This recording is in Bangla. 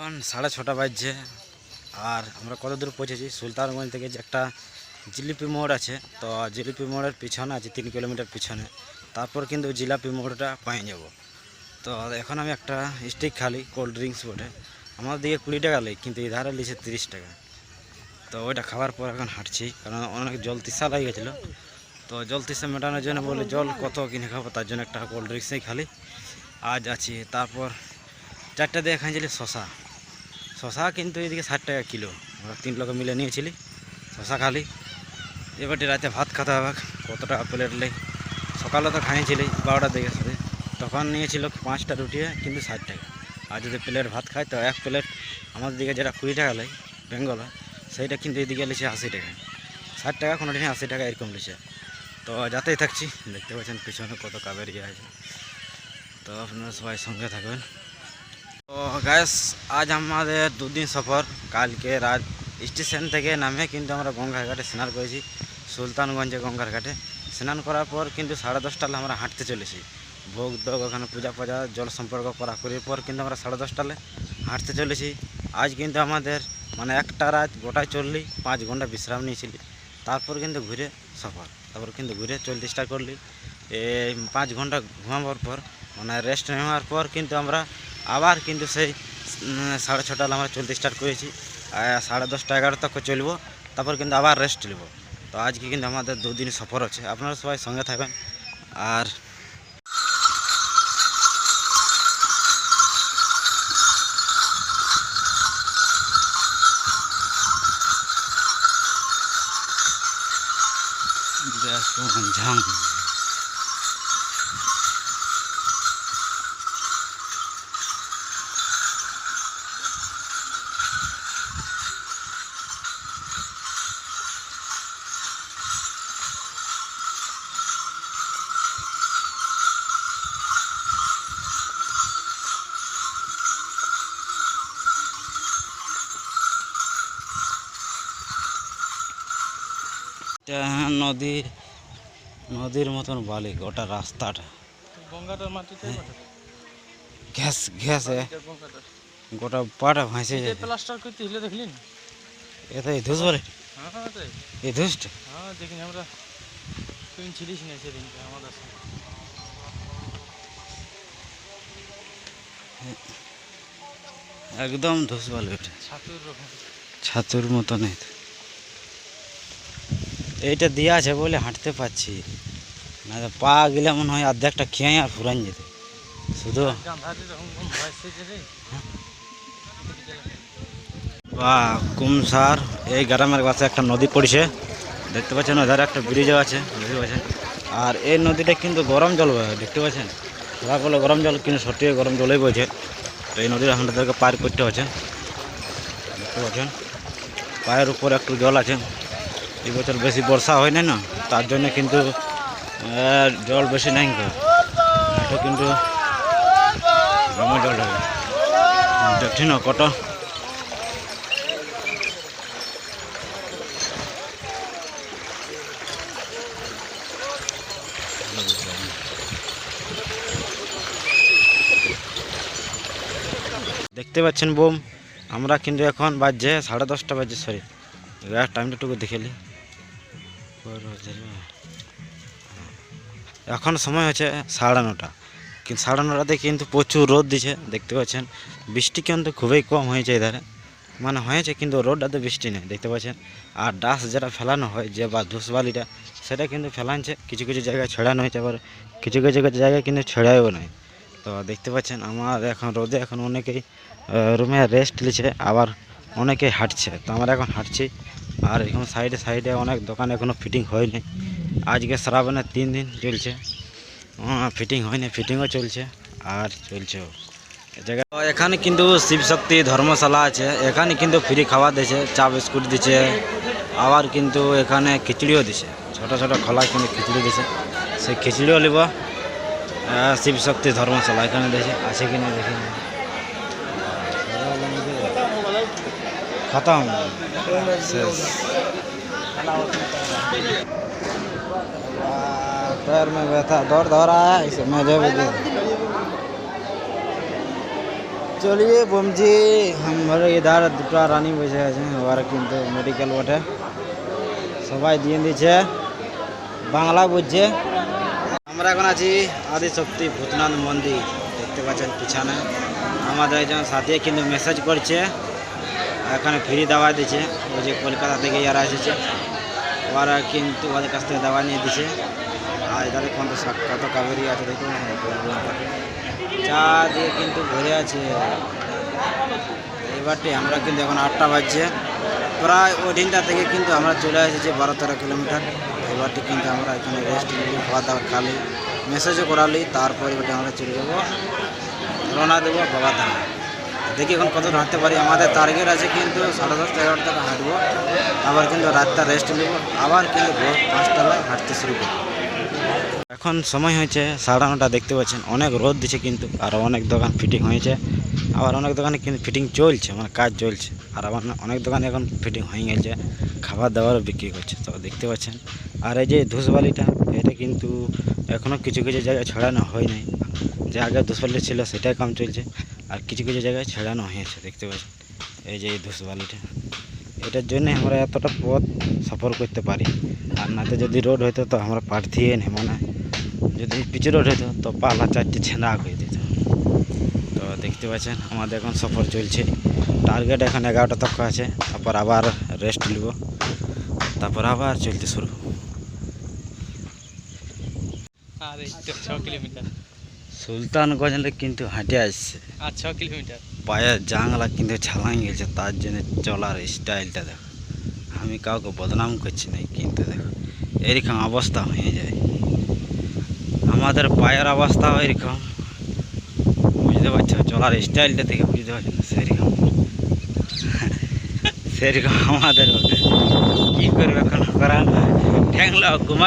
এখন সাড়ে ছটা বাজছে। আর আমরা কত দূর পৌঁছেছি? সুলতানগঞ্জ থেকে যে একটা জিলিপি মোড় আছে, তো জিলিপি মোড়ের পিছনে আছে, তিন কিলোমিটার পিছনে। তারপর কিন্তু জিলাপি মোড়টা পাই যাব তো এখন আমি একটা স্টিক খালি কোল্ড ড্রিঙ্কস বটে। আমার দিকে কুড়ি টাকা লেগে, কিন্তু এধারে লিছে তিরিশ টাকা। তো ওইটা খাওয়ার পর এখন হাঁটছি, কারণ অনেক জল তিসা লাগে গেছিল। তো জল তিসা মেটানোর জন্য বলে জল কত কিনে খাব? তার জন্য একটা কোল্ড ড্রিঙ্কসই খালি। আজ আছি, তারপর চারটা দিয়ে খাইছিলি শশা শশা কিন্তু এদিকে ষাট টাকা কিলো। আমরা তিন লোক মিলে নিয়েছিলি, শশা খালি। এবারটি রাতে ভাত খেতে হবে কত টাকা প্লেট লেই সকালে তো খাইছিলি বারোটার দিকে সাথে তখন নিয়েছিল পাঁচটা রুটি, কিন্তু ষাট টাকা। আর যদি প্লেট ভাত খায় তো এক প্লেট আমাদের দিকে যেটা কুড়ি টাকা লেয়, বেঙ্গল, সেইটা কিন্তু এদিকে লিছে আশি টাকা। ষাট টাকা কোনো দিন আশি টাকা এরকম লিছে। তো যাতেই থাকছি, দেখতে পাচ্ছেন পিছনে কত কাবের ইয়ে আছে। তো আপনারা সবাই সঙ্গে থাকবেন। গ্যাস আজ আমাদের দুদিন সফর কালকে রাত স্টেশন থেকে নামে কিন্তু আমরা গঙ্গার ঘাটে স্নান করেছি সুলতানগঞ্জে গঙ্গার ঘাটে স্নান করার পর কিন্তু সাড়ে দশটালে আমরা হাঁটতে চলেছি ভোগ দোগ ওখানে পূজা পূজা জল সম্পর্ক করা করার পর কিন্তু আমরা সাড়ে দশটালে হাঁটতে চলেছি আজ কিন্তু আমাদের মানে একটা রাত গোটায় চললি পাঁচ ঘণ্টা বিশ্রাম নিয়েছিলি তারপর কিন্তু ঘুরে সফর তারপর কিন্তু ঘুরে চলতে স্টার্ট করলি এই পাঁচ ঘণ্টা ঘুমাবার পর মানে রেস্ট নেওয়ার পর কিন্তু আমরা আবার কিন্তু সেই সাড়ে ছটালে আমরা চলতে স্টার্ট করেছি। সাড়ে দশটা এগারো তক চলবো, তারপর কিন্তু আবার রেস্ট নেব। তো আজকে কিন্তু আমাদের দুদিন সফর আছে, আপনারা সবাই সঙ্গে থাকবেন। আর দেখুন এটা নদী নদীর মতন বালি গোটা রাস্তাটা। গঙ্গাটার মাটিতে ঘ্যাস ঘ্যাসে গোটা পাটা ভাসে যায় প্লাস্টার করতে হিলে দেখলি এ তো এই ধুস বলে। হ্যাঁ হ্যাঁ এই ধুসটা। হ্যাঁ দেখিনি আমরা। তুই ছিলিস না সেদিনকে আমাদের একদম ধুস বলে ওটা ছাতুর রকম। ছাতুর মতন এই তো। এইটা দেওয়া আছে বলে হাঁটতে পারছি। না তো পা গেলে মনে হয় অর্ধেকটা খেয়ে আর ফুরান যেত। শুধু বা কুমসার এই গ্রামের কাছে একটা নদী পড়ছে। দেখতে পাচ্ছেন ওধারে একটা ব্রিজও আছে দেখতে পাচ্ছেন আর এই নদীটা কিন্তু গরম জল দেখতে পাচ্ছেন? ধরা করলে গরম জল, কিন্তু সত্যি গরম জলই বইছে। তো এই নদীটা আমাদেরকে পার করতে হচ্ছে। দেখতে পাচ্ছেন? পায়ের উপর একটু জল আছে। এই বছর বেশি বর্ষা হয় নাই না, তার জন্য কিন্তু জল বেশি নাই কিন্তু জল হবে। দেখছি না কত। দেখতে পাচ্ছেন বোম, আমরা কিন্তু এখন বাজছে সাড়ে দশটা বাজছে সরি টাইমটা টুকু দেখেলি এখন সময় হচ্ছে সাড়ে নটা। কিন্তু সাড়ে নটাতে কিন্তু প্রচুর রোদ দিছে দেখতে পাচ্ছেন। বৃষ্টি কিন্তু খুবই কম হয়েছে এধারে। মানে হয়েছে কিন্তু রোডটাতে বৃষ্টি নেই, দেখতে পাচ্ছেন। আর ডাস যেটা ফেলানো হয়, যে বা ধূসবালিটা সেটা কিন্তু ফেলানছে। কিছু কিছু জায়গায় ছড়ানো হয়েছে, আবার কিছু কিছু জায়গায় কিন্তু ছড়ায়ও নাই। তো দেখতে পাচ্ছেন, আমার এখন রোদে এখন অনেকেই রুমে রেস্ট নিচ্ছে, আবার অনেকেই হাঁটছে। তো আমরা এখন হাঁটছি। আর এখন সাইডে সাইডে অনেক দোকান এখনও ফিটিং হয়নি। আজকে শ্রাবণের তিন দিন চলছে। ফিটিং হয়নি ফিটিংও চলছে, আর চলছেও। এ এখানে কিন্তু শিবশক্তি ধর্মশালা আছে। এখানে কিন্তু ফ্রি খাবার দিছে চা বিস্কুট দিচ্ছে আবার কিন্তু এখানে খিচুড়িও দিছে ছোট ছোট খোলা কিন্তু খিচুড়ি দিছে সেই খিচুড়িও নিব। শিবশক্তি ধর্মশালা এখানে দেখি আছে কি না। দেখি খতম শেষ आ, पैर में व्यथा दौड़ दौड़ रहा है इसे मैं जब চলিয়ে বমজি আমার ইধার দুটো রানি বসে আছে ওরা কিন্তু মেডিকেল বটে সবাই দিয়ে দিচ্ছে বাংলা বুঝছে আমরা এখন আছি আদিশক্তি ভূতনাথ মন্দির দেখতে পাচ্ছেন পিছনে আমাদের একজন সাথী কিন্তু মেসেজ করছে এখানে ফ্রি দাওয়া দিচ্ছে। ওই যে কলকাতা থেকে যারা এসেছে। ওরা কিন্তু ওদের কাছ থেকে দাওয়া নিয়ে দিচ্ছে। আর এদের কত কত কাবেরি আছে দেখুন। চা দিয়ে কিন্তু ভরে আছে। এবারটি আমরা কিন্তু এখন আটটা বাজছে। প্রায় ওই দিনটা থেকে কিন্তু আমরা চলে এসেছি বারো তেরো কিলোমিটার। এবারটি কিন্তু আমরা এখানে রেস্ট নিলি খাওয়া দাওয়া খালি। মেসেজও করালি, তারপর এবারটি আমরা চলে যাব। রওনা দেবো বাবা ধাম। দেখি এখন কত হাঁটতে পারি। আমাদের টার্গেট আছে কিন্তু সাড়ে দশটা এগারোটা হাঁটবো। আবার কিন্তু রাতটা রেস্ট নেব। আবার কিন্তু ভোর পাঁচটায় হাঁটতে শুরু করব। এখন সময় হয়েছে সাড়ে নটা, দেখতে পাচ্ছেন। অনেক রোদ দিচ্ছে কিন্তু, আর অনেক দোকান ফিটিং হয়েছে। আবার অনেক দোকানে কিন্তু ফিটিং চলছে মানে কাজ চলছে। আর আবার অনেক দোকানে এখন ফিটিং হয়ে গেছে, খাবার দাবারও বিক্রি করছে। তো দেখতে পাচ্ছেন। আর এই যে ধূসবালিটা, এটা কিন্তু এখনও কিছু কিছু জায়গায় ছড়ানো হয় নাই। যে আগে ধূসবালি ছিল, সেটাই কাম চলছে। আর কিছু কিছু জায়গায় ছড়ানো হয়েছে, দেখতে পাচ্ছেন? এই যে এই ধূসবালিটা। এটার জন্য আমরা এতটা পথ সফর করতে পারি। আর নাতে যদি রোড হতো তো আমরা পাঠিয়ে নে। মানে যদি পিচু রোড হতো তো পালা চারটে ছেঁড়া করে দিত। তো দেখতে পাচ্ছেন, আমাদের এখন সফর চলছে। টার্গেট এখন এগারোটা তক আছে, তারপর আবার রেস্ট নিব। তারপর আবার চলতে শুরু। আর এই ছ কিলোমিটার। সুলতানগঞ্জে কিন্তু হাঁটে আসছে। আর ছ কিলোমিটার? পায়ের জাংলা কিন্তু ছালাং গেছে তার জন্য চলার স্টাইলটা দেখো। আমি কাউকে বদনাম করছি না কিন্তু দেখো এরকম অবস্থা হয়ে যায়। আমাদের পায়ের অবস্থা এরকম বুঝতে পারছ? চলার স্টাইলটা থেকে বুঝতে পারছ না সেরকম। সেরকম আমাদের কী করবে এখন? করার ঠ্যাংলা ঘুমা